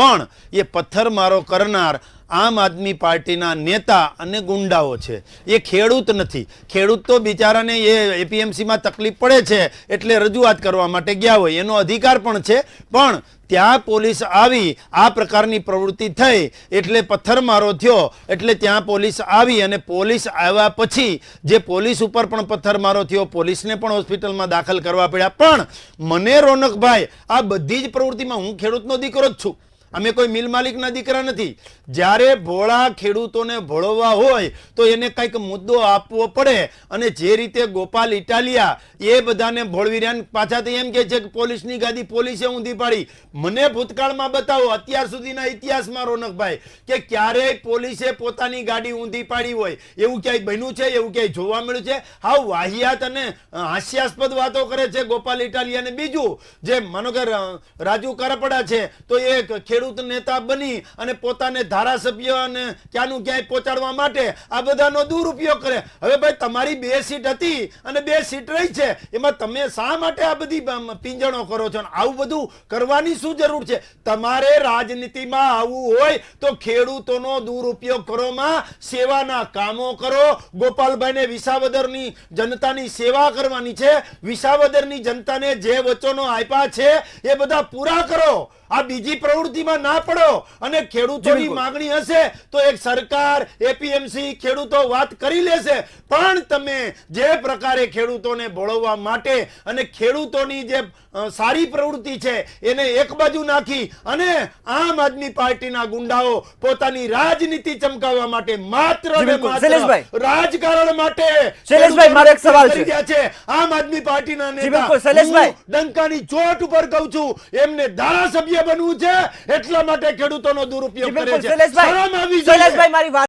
પણ એ પથ્થરમારો કરનાર આમ આદમી પાર્ટીના નેતા અને ગુંડાઓ છે. એ ખેડૂત નથી. ખેડૂત તો બિચારાને એ એપીએમસીમાં તકલીફ પડે છે એટલે રજૂઆત કરવા માટે ગયા હોય. એનો અધિકાર પણ છે, પણ ત્યાં પોલીસ આવી, આ પ્રકારની પ્રવૃત્તિ થઈ, એટલે પથ્થરમારો થયો, એટલે ત્યાં પોલીસ આવી અને પોલીસ આવ્યા પછી જે પોલીસ ઉપર પણ પથ્થરમારો થયો, પોલીસને પણ હોસ્પિટલમાં દાખલ કરવા પડ્યા. પણ મને રોનકભાઈ, આ બધી જ પ્રવૃત્તિમાં હું ખેડૂતનો દીકરો જ છું. અમે કોઈ મિલ માલિકના દીકરા નથી. જ્યારે ભોળા ખેડૂતોને ભોળવવા હોય, તો એને કંઈક મુદ્દો આપવો પડે અને જે રીતે ગોપાલ ઇટાલિયા એ બધાને ભોળવી રહ્યા ને પાછા તો એમ કે છે કે પોલીસની ગાદી પોલીસે ઊંધી પાડી. મને ભૂતકાળમાં બતાવો, અત્યાર સુધીના ઇતિહાસમાં રોનકભાઈ, કે ક્યારેય પોલીસે પોતાની ગાડી ઊંધી પાડી હોય. એવું ક્યાંય બન્યું છે? એવું ક્યાંય જોવા મળ્યું છે? હાવ વાહિયાત અને હાસ્યાસ્પદ વાતો કરે છે ગોપાલ ઇટાલિયા અને બીજું, જે માનો કે રાજુ કરપડા છે, તો એ એક ખેડૂત નેતા બની અને પોતાને ધારાસભ્ય અને ક્યાંનું ક્યાંય પહોંચાડવા માટે આ બધાનો દુરુપયોગ કરે. હવે ભાઈ, તમારી બે સીટ હતી અને બે સીટ રહી છે. એમાં તમે શા માટે આ બધી પિંજણો કરો છો? આવું બધું કરવાની શું જરૂર છે? તમારે રાજનીતિમાં આવવું હોય તો ખેડૂતોનો દુરુપયોગ કરોમાં સેવાના કામો કરો. ગોપાલભાઈને વિસાવદરની જનતાની સેવા કરવાની છે. વિસાવદરની જનતાને જે વચનો આપ્યા છે, એ બધા પૂરા કરો. આ બીજી પ્રવૃત્તિમાં ના પડો અને ખેડૂતોની માંગણી હશે તો એક સરકાર એપીએમસી ખેડૂતો વાત કરી લેશે પણ તમે જે પ્રકારે ખેડૂતોને ભોળવવા માટે અને ખેડૂતોની જે સારી પ્રવૃત્તિ છે એને એક બાજુ નાખી અને આમ આદમી પાર્ટીના ગુંડાઓ પોતાની રાજનીતિ ચમકાવવા માટે માત્ર. રાજકારણ માટે શૈલેષભાઈ, મારો એક સવાલ છે. આમ આદમી પાર્ટીના. નેતા શૈલેષભાઈ. ડંકાની ચોટ ઉપર કહું છું એમને ધારાસભ્ય બનવું છે એટલા માટે ખેડૂતોનો દુરુપયોગ કરે છે શરમ આવી જોઈએ. મારી વાત